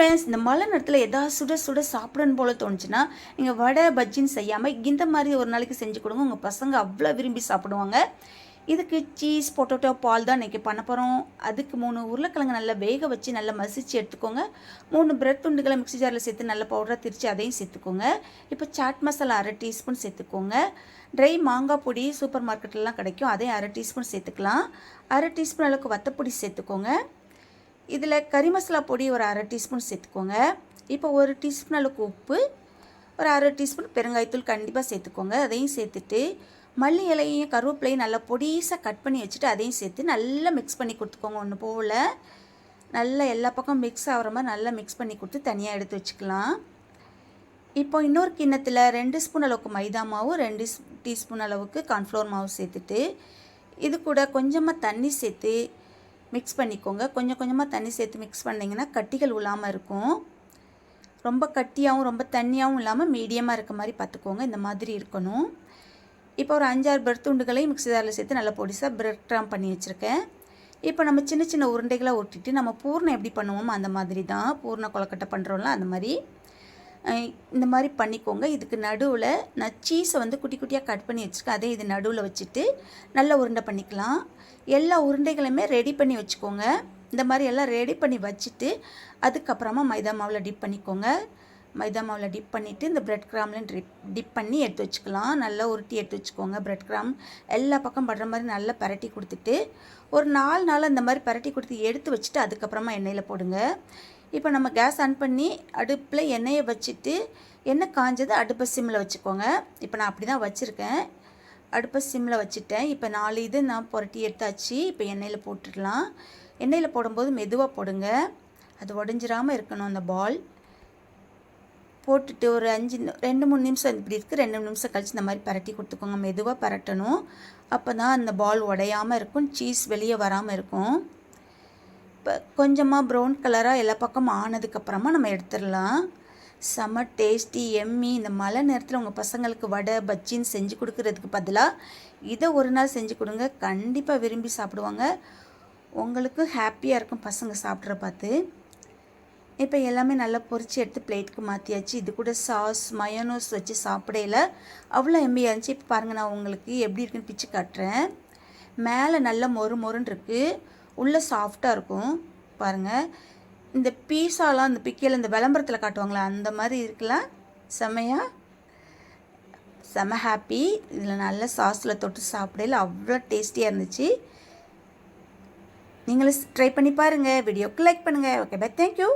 Friends இந்த மழை நேரத்தில் எதாவது சுட சுட சாப்பிடணும் போல தோணுச்சுன்னா நீங்கள் வடை பஜ்ஜின்னு செய்யாமல் இந்த மாதிரி ஒரு நாளைக்கு செஞ்சு கொடுங்க. உங்கள் பசங்க அவ்வளோ விரும்பி சாப்பிடுவாங்க. இதுக்கு சீஸ் பொட்டோட்டோ பால் தான் இன்றைக்கி பண்ண போகிறோம் அதுக்கு மூணு உருளைக்கிழங்கு நல்லா வேக வச்சு நல்லா மசிச்சு எடுத்துக்கோங்க. மூணு பிரெட் துண்டுகளை மிக்ஸி ஜாரில் சேர்த்து நல்லா பவுடராக திரித்து அதையும் சேர்த்துக்கோங்க. இப்போ சாட் மசாலா அரை டீஸ்பூன் சேர்த்துக்கோங்க. ட்ரை மாங்காய் பொடி சூப்பர் மார்க்கெட்லலாம் கிடைக்கும். அதையும் அரை டீஸ்பூன் சேர்த்துக்கலாம். அரை டீஸ்பூன் அளவுக்கு வத்தப்பொடி சேர்த்துக்கோங்க. இதில் கறி மசாலா பொடி ஒரு அரை டீஸ்பூன் சேர்த்துக்கோங்க. இப்போ ஒரு டீஸ்பூன் அளவுக்கு உப்பு ஒரு அரை டீஸ்பூன் பெருங்காயத்தூள் கண்டிப்பாக சேர்த்துக்கோங்க. அதையும் சேர்த்துட்டு மல்லி இலையையும் கருவேப்பிலையும் நல்லா பொடிசாக கட் பண்ணி வச்சுட்டு அதையும் சேர்த்து நல்லா மிக்ஸ் பண்ணி கொடுத்துக்கோங்க. ஒன்று போல் நல்லா எல்லா பக்கம் மிக்ஸ் ஆகிற மாதிரி நல்லா மிக்ஸ் பண்ணி கொடுத்து தனியாக எடுத்து வச்சுக்கலாம். இப்போ இன்னொரு கிண்ணத்தில் ரெண்டு ஸ்பூன் அளவுக்கு மைதா மாவு ரெண்டு ஸ்- டீஸ்பூன் அளவுக்கு கார்ன்ஃப்ளவர் மாவு சேர்த்துட்டு இது கூட கொஞ்சமாக தண்ணி சேர்த்து மிக்ஸ் பண்ணிக்கோங்க. கொஞ்சம் கொஞ்சமாக தண்ணி சேர்த்து மிக்ஸ் பண்ணிங்கன்னா கட்டிகள் விழாமல் இருக்கும். ரொம்ப கட்டியாகவும் ரொம்ப தண்ணியாகவும் இல்லாமல் மீடியமாக இருக்க மாதிரி பார்த்துக்கோங்க. இந்த மாதிரி இருக்கணும். இப்போ ஒரு அஞ்சாறு பிரெட் துண்டுகளை மிக்ஸி ஜாரில் சேர்த்து நல்லா பொடிசாக பிரெட் ட்ராம் பண்ணி வச்சுருக்கேன். இப்போ நம்ம சின்ன சின்ன உருண்டைகளாக ஒட்டிட்டு நம்ம பூர்ணம் எப்படி பண்ணுவோமோ அந்த மாதிரி தான். பூர்ண கொலக்கட்டை பண்ணுறோம்ல அந்த மாதிரி. இந்த மாதிரி பண்ணிக்கோங்க. இதுக்கு நடுவில் நான் சீஸை வந்து குட்டி குட்டியாக கட் பண்ணி வச்சுருக்கேன். அதே இது நடுவில் வச்சுட்டு நல்லா உருண்டை பண்ணிக்கலாம். எல்லா உருண்டைகளையுமே ரெடி பண்ணி வச்சுக்கோங்க. இந்த மாதிரி எல்லாம் ரெடி பண்ணி வச்சுட்டு அதுக்கப்புறமா மைதா மாவில் டிப் பண்ணிக்கோங்க. மைதா மாவில் டிப் பண்ணிவிட்டு இந்த பிரெட் கிராமில் டிப் டிப் பண்ணி எடுத்து வச்சுக்கலாம். நல்லா உருட்டி எடுத்து வச்சுக்கோங்க பிரெட் கிராம் எல்லா பக்கம் படுற மாதிரி நல்லா பரட்டி கொடுத்துட்டு ஒரு நாலு நாள் இந்த மாதிரி பரட்டி கொடுத்து எடுத்து வச்சுட்டு அதுக்கப்புறமா எண்ணெயில் போடுங்க. இப்போ நம்ம கேஸ் ஆன் பண்ணி அடுப்பில் எண்ணெயை வச்சுட்டு எண்ணெய் காஞ்சது அடுப்பை சிம்மில் வச்சுக்கோங்க. இப்போ நான் அப்படி தான் வச்சுருக்கேன். அடுப்பை சிம்மில் வச்சுட்டேன். இப்போ நாலு இது நான் புரட்டி எடுத்தாச்சு. இப்போ எண்ணெயில் போட்டுடலாம். எண்ணெயில் போடும்போது மெதுவாக போடுங்க. அது உடஞ்சிராமல் இருக்கணும் அந்த பால். போட்டுட்டு ஒரு அஞ்சு ரெண்டு மூணு நிமிஷம் இப்படி இருக்குது ரெண்டு நிமிஷம் கழித்து இந்த மாதிரி பரட்டி கொடுத்துக்கோங்க. மெதுவாக பரட்டணும். அப்போ தான் அந்த பால் உடையாமல் இருக்கும். சீஸ் வெளியே வராமல் இருக்கும். இப்போ கொஞ்சமாக ப்ரௌன் கலராக எல்லா பக்கமும் ஆனதுக்கப்புறமா நம்ம எடுத்துடலாம். செம டேஸ்டி எம்மி இந்த மழை நேரத்தில் உங்கள் பசங்களுக்கு வடை பஜ்ஜின்னு செஞ்சு கொடுக்கறதுக்கு பதிலாக இதை ஒரு நாள் செஞ்சு கொடுங்க. கண்டிப்பாக விரும்பி சாப்பிடுவாங்க. உங்களுக்கும் ஹாப்பியாக இருக்கும் பசங்க சாப்பிட்ற பார்த்து. இப்போ எல்லாமே நல்லா பொறிச்சு எடுத்து பிளேட்டுக்கு மாற்றியாச்சு இது கூட சாஸ் மயோனோஸ் வச்சு சாப்பிடையில அவ்வளோ எம்மியாக இருந்துச்சு. இப்போ பாருங்கள் நான் உங்களுக்கு எப்படி இருக்குன்னு பிச்சு காட்டுறேன். மேலே நல்ல மொறு மொறுன்னு இருக்குது உள்ளே சாஃப்டாக இருக்கும். பாருங்கள் இந்த பீஸாலாம் அந்த பிக்கையில் இந்த விளம்பரத்தில் காட்டுவாங்களே அந்த மாதிரி இருக்கலாம் செமையாக செம ஹாப்பி இதில் நல்ல சாஸில் தொட்டு சாப்பிடல அவ்வளோ டேஸ்டியாக இருந்துச்சு. நீங்களும் ட்ரை பண்ணி பாருங்கள் வீடியோக்கு லைக் பண்ணுங்கள் ஓகே பை தேங்க்யூ